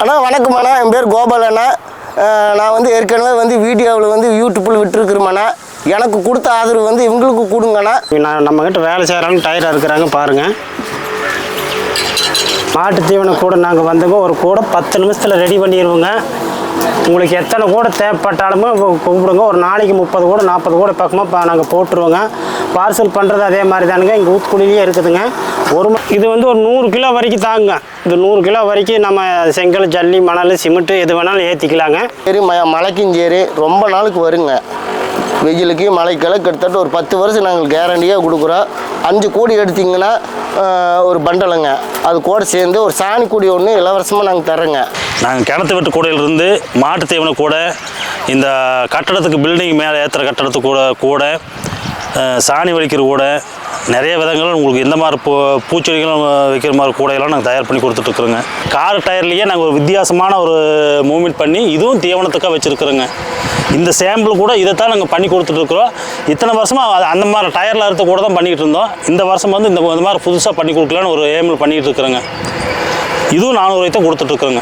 அண்ணா வணக்கம் அண்ணா. என் பேர் கோபால் அண்ணா. நான் வந்து ஏற்கனவே வந்து வீடியோவில் வந்து யூடியூப்பில் விட்டுருக்குறேண்ணா எனக்கு கொடுத்த ஆதரவு வந்து இவங்களுக்கு கொடுங்கண்ணா நான் நம்மக்கிட்ட வேலை செய்கிறாங்க டயராக இருக்கிறாங்க பாருங்கள் மாட்டு தீவனம் கூட நாங்கள் வந்தோங்க ஒரு கூட பத்து நிமிஷத்தில் ரெடி பண்ணிடுவோங்க. உங்களுக்கு எத்தனை கூட தேவைப்பட்டாலுமே கூப்பிடுங்க ஒரு நாளைக்கு முப்பது கூட நாற்பது கூட பக்கமாக நாங்கள் போட்டுருவோங்க. பார்சல் பண்ணுறது அதே மாதிரி தானுங்க. இங்கே ஊத்துக்குழிலேயே இருக்குதுங்க. ஒரு இது வந்து ஒரு நூறு கிலோ வரைக்கும் தாங்குங்க. இது நூறு கிலோ வரைக்கும் நம்ம செங்கல் ஜல்லி மணல் சிமெண்ட்டு எது வேணாலும் ஏற்றிக்கலாங்க சரி ம மலைக்கும் சரி ரொம்ப நாளுக்கு வருங்க. வெயிலுக்கு மழைக்கெல்லாம் கிட்டத்தட்ட ஒரு பத்து வருஷம் நாங்கள் கேரண்டியாக கொடுக்குறோம். அஞ்சு கோடி எடுத்தீங்கன்னா ஒரு பண்டலுங்க. அது கூட சேர்ந்து ஒரு சாணி கூடி ஒன்று இலவசமாக நாங்கள் தர்றோங்க. நாங்கள் கிணத்து வெட்டு கூடையிலிருந்து மாட்டு தீவன கூடை இந்த கட்டடத்துக்கு பில்டிங் மேலே ஏற்றுற கட்டடத்துக்கு கூட கூடை சாணி வலிக்கிற கூடை நிறைய விதங்கள் உங்களுக்கு எந்த மாதிரி பூ பூச்செடிகளும் வைக்கிற மாதிரி கூடையெல்லாம் நாங்கள் தயார் பண்ணி கொடுத்துட்ருக்குறோங்க. கார் டயர்லேயே நாங்கள் ஒரு வித்தியாசமான ஒரு மூமெண்ட் பண்ணி இதுவும் தீவனத்துக்காக வச்சுருக்குறோங்க. இந்த சாம்பிள் கூட இதைத்தான் நாங்கள் பண்ணி கொடுத்துட்ருக்குறோம். இத்தனை வருஷமாக அந்த மாதிரி டயரில் அறுத்த கூட தான் பண்ணிக்கிட்டு இருந்தோம். இந்த வருஷம் வந்து இந்த மாதிரி புதுசாக பண்ணி கொடுக்கலான்னு ஒரு ஏமில் பண்ணிகிட்டு இருக்கிறோங்க. இதுவும் நானூறு தான் கொடுத்துட்ருக்குறோங்க.